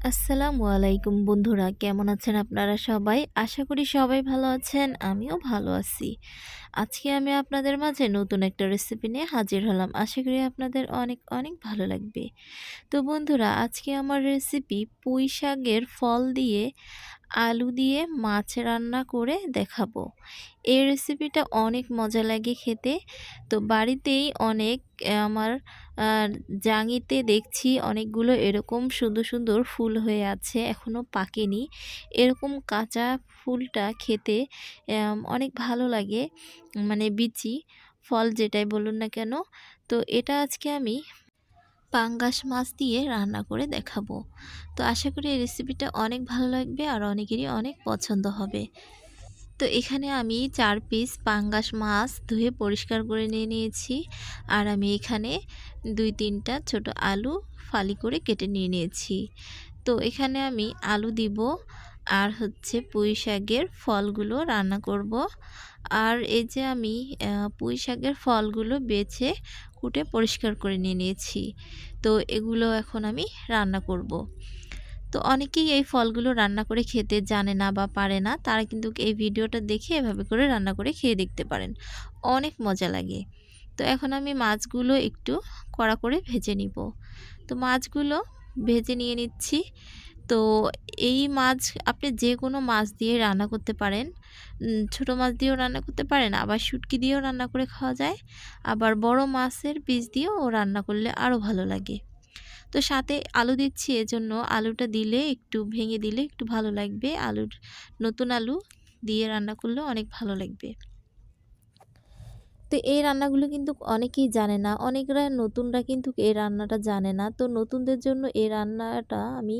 আসসালামু আলাইকুম বন্ধুরা, কেমন আছেন আপনারা সবাই? আশা করি সবাই ভালো আছেন, আমিও ভালো আছি। আজকে আমি আপনাদের মাঝে নতুন একটা রেসিপি নিয়ে হাজির হলাম। আশা করি আপনাদের অনেক অনেক ভালো লাগবে। তো বন্ধুরা, আজকে আমার রেসিপি পুঁই শাকের ফল দিয়ে আলু দিয়ে মাছ রান্না করে দেখাবো। এই রেসিপিটা অনেক মজা লাগে খেতে। তো বাড়িতেই অনেক, আমার জাঙিতে দেখছি অনেকগুলো এরকম সুন্দর সুন্দর ফুল হয়ে আছে এখনও পাকেনি। এরকম কাঁচা ফুলটা খেতে অনেক ভালো লাগে মানে বিচি, ফল যেটাই বলুন না কেন। তো এটা আজকে আমি পাঙ্গাস মাছ দিয়ে রান্না করে দেখাবো। তো আশা করি এই রেসিপিটা অনেক ভালো লাগবে আর অনেকেরই অনেক পছন্দ হবে। তো এখানে আমি চার পিস পাঙ্গাস মাছ ধুয়ে পরিষ্কার করে নিয়ে নিয়েছি। আর আমি এখানে দুই তিনটা ছোট আলু ফালি করে কেটে নিয়ে নিয়েছি। তো এখানে আমি আলু দিব আর হচ্ছে পুঁই শাকের ফলগুলো রান্না করব। আর এই যে আমি পুঁই শাকের ফলগুলো বেছে কুটে পরিষ্কার করে নিয়ে নিয়েছি। তো এগুলো এখন আমি রান্না করব। তো অনেকেই এই ফলগুলো রান্না করে খেতে জানে না বা পারে না, তারা কিন্তু এই ভিডিওটা দেখে এভাবে করে রান্না করে খেয়ে দেখতে পারেন। অনেক মজা লাগে। তো এখন আমি মাছগুলো একটু কড়া করে ভেজে নিব। তো মাছগুলো ভেজে নিয়ে নিচ্ছি। তো এই মাছ আপনি যে কোনো মাছ দিয়ে রান্না করতে পারেন। ছোট মাছ দিয়েও রান্না করতে পারেন, আবার শুটকি দিয়েও রান্না করে খাওয়া যায়। আবার বড় মাছের পিস দিয়েও রান্না করলে আরও ভালো লাগে। তো সাথে আলু দিচ্ছি, এজন্য আলুটা দিলে একটু ভেঙে দিলে একটু ভালো লাগবে। আলুর নতুন আলু দিয়ে রান্না করলে অনেক ভালো লাগবে। তো এই রান্নাগুলো কিন্তু অনেকেই জানে না। অনেকরা নতুনরা কিন্তু এই রান্নাটা জানে না। তো নতুনদের জন্য এই রান্নাটা আমি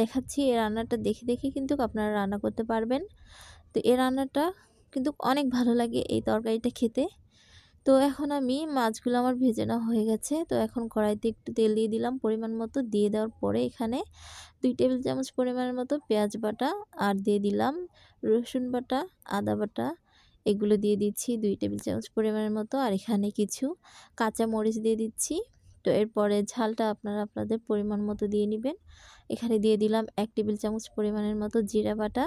দেখাচ্ছি। এই রান্নাটা দেখে দেখে কিন্তু আপনারা রান্না করতে পারবেন। তো এই রান্নাটা কিন্তু অনেক ভালো লাগে এই তরকারিটা খেতে। তো এখন আমি মাছগুলো আমার ভেজে নেওয়া হয়ে গেছে। তো এখন কড়াইতে একটু তেল দিয়ে দিলাম পরিমাণ মতো। দিয়ে দেওয়ার পরে এখানে দুই টেবিল চামচ পরিমাণের মতো পেঁয়াজ বাটা আর দিয়ে দিলাম রসুন বাটা, আদা বাটা এগুলো দিয়ে দিচ্ছি দুই টেবিল চামচ পরিমাণের মতো। আর এখানে কিছু কাঁচা মরিচ দিয়ে দিচ্ছি। তো এরপরে ঝালটা আপনারা আপনাদের পরিমাণ মতো দিয়ে নেবেন। এখানে দিয়ে দিলাম এক টেবিল চামচ পরিমাণের মতো জিরা বাটা।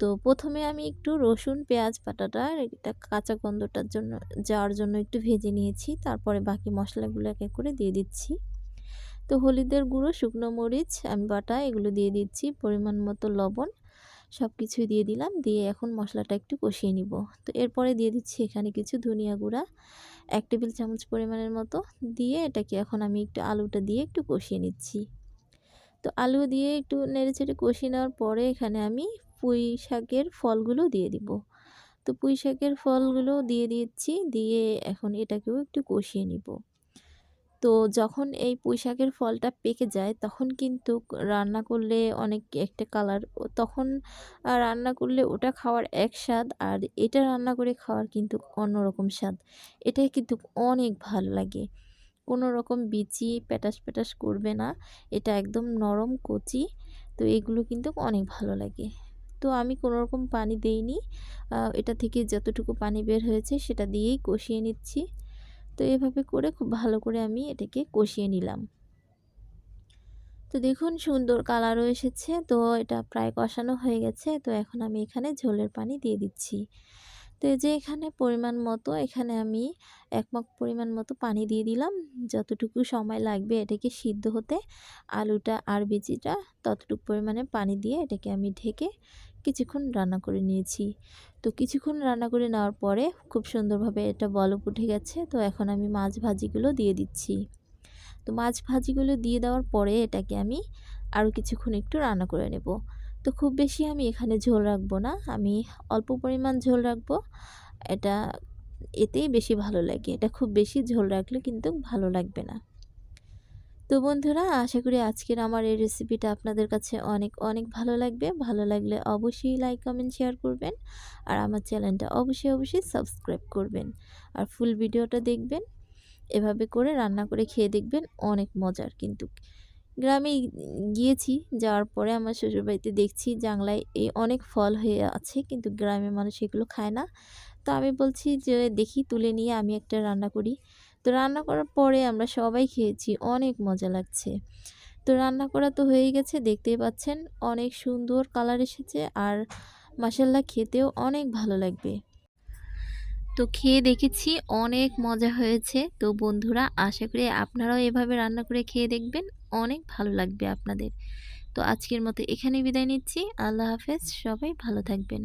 তো প্রথমে আমি একটু রসুন, পেঁয়াজ বাটাটা এটা কাঁচা গন্ধটার জন্য, যাওয়ার জন্য একটু ভেজে নিয়েছি। তারপরে বাকি মশলাগুলো এক এক করে দিয়ে দিচ্ছি। তো হলুদের গুঁড়ো, শুকনো মরিচ, আমি বাটা এগুলো দিয়ে দিচ্ছি। পরিমাণ মতো লবণ। সব কিছুই দিয়ে দিলাম। দিয়ে এখন মশলাটা একটু কষিয়ে নিব। তো এরপরে দিয়ে দিচ্ছি এখানে কিছু ধনিয়া গুঁড়া, এক টেবিল চামচ পরিমাণের মতো। দিয়ে এটাকে এখন আমি একটু আলুটা দিয়ে একটু কষিয়ে নিচ্ছি। তো আলু দিয়ে একটু নেড়ে চেড়ে কষিয়ে নেওয়ার পরে এখানে আমি পুঁই শাকের ফলগুলো দিয়ে দিব। তো পুঁই শাকের ফলগুলো দিয়ে দিচ্ছি। দিয়ে এখন এটাকেও একটু কষিয়ে নিব। তো যখন এই পুঁই শাকের ফলটা পেকে যায়, তখন কিন্তু রান্না করলে অনেক একটা কালার তখন রান্না করলে ওটা খাওয়ার এক স্বাদ আর এটা রান্না করে খাওয়ার কিন্তু অন্যরকম স্বাদ। এটাই কিন্তু অনেক ভালো লাগে। কোনো রকম বিচি প্যাটাস প্যাটাস করবে না, এটা একদম নরম কচি, তো এগুলো কিন্তু অনেক ভালো লাগে। তো আমি কোনো রকম পানি দেইনি এটা থেকে যতটুকু পানি বের হয়েছে সেটা দিয়েই কষিয়ে নিচ্ছি। তো এভাবে করে খুব ভালো করে আমি এটাকে কষিয়ে নিলাম। তো দেখুন সুন্দর কালারও এসেছে, তো এটা প্রায় কষানো হয়ে গেছে, তো এখন আমি এখানে ঝোলের পানি দিয়ে দিচ্ছি। তো এই যে এখানে পরিমাণ মতো, এখানে আমি এক মগ পরিমাণ মতো পানি দিয়ে দিলাম। যতটুকু সময় লাগবে এটাকে সিদ্ধ হতে আলুটা আর বিচিটা ততটুকু পরিমাণে পানি দিয়ে এটাকে আমি ঢেকে কিছুক্ষণ রান্না করে নিয়েছি। তো কিছুক্ষণ রান্না করে নেওয়ার পরে খুব সুন্দরভাবে এটা বলপ উঠে গেছে, তো এখন আমি মাছ ভাজিগুলো দিয়ে দিচ্ছি। তো মাছ ভাজিগুলো দিয়ে দেওয়ার পরে এটাকে আমি আরও কিছুক্ষণ একটু রান্না করে নেব। তো খুব বেশি আমি এখানে ঝোল রাখব না। আমি অল্প পরিমাণ ঝোল রাখব। এটা এতেই বেশি ভালো লাগে। এটা খুব বেশি ঝোল রাখলে কিন্তু ভালো লাগবে না। তো বন্ধুরা, আশা করি আজকের আমার এই রেসিপিটা আপনাদের কাছে অনেক অনেক ভালো লাগবে। ভালো লাগলে অবশ্যই লাইক কমেন্ট শেয়ার করবেন। আর আমার চ্যানেলটা অবশ্যই অবশ্যই সাবস্ক্রাইব করবেন। আর ফুল ভিডিওটা দেখবেন। এভাবে করে রান্না করে খেয়ে দেখবেন, অনেক মজার কিন্তু। গ্রামে গিয়েছি, যাওয়ার পরে আমার শ্বশুরবাড়িতে দেখছি জাংলায় এই অনেক ফল হয়ে আছে, কিন্তু গ্রামের মানুষ এগুলো খায় না। তো আমি বলছি যে, দেখি, তুলে নিয়ে আমি একটা রান্না করি। তো রান্না করার পরে আমরা সবাই খেয়েছি, অনেক মজা লাগছে। তো রান্না করা তো হয়েই গেছে, দেখতেই পাচ্ছেন, অনেক সুন্দর কালার এসেছে, আর মাসাল্লাহ খেতেও অনেক ভালো লাগবে। তো খেয়ে দেখেছি, অনেক মজা হয়েছে। তো বন্ধুরা, আশা করি আপনারাও এভাবে রান্না করে খেয়ে দেখবেন, অনেক ভালো লাগবে আপনাদের। তো আজকের মতো এখানে বিদায় নিচ্ছি। আল্লাহ হাফেজ, সবাই ভালো থাকবেন।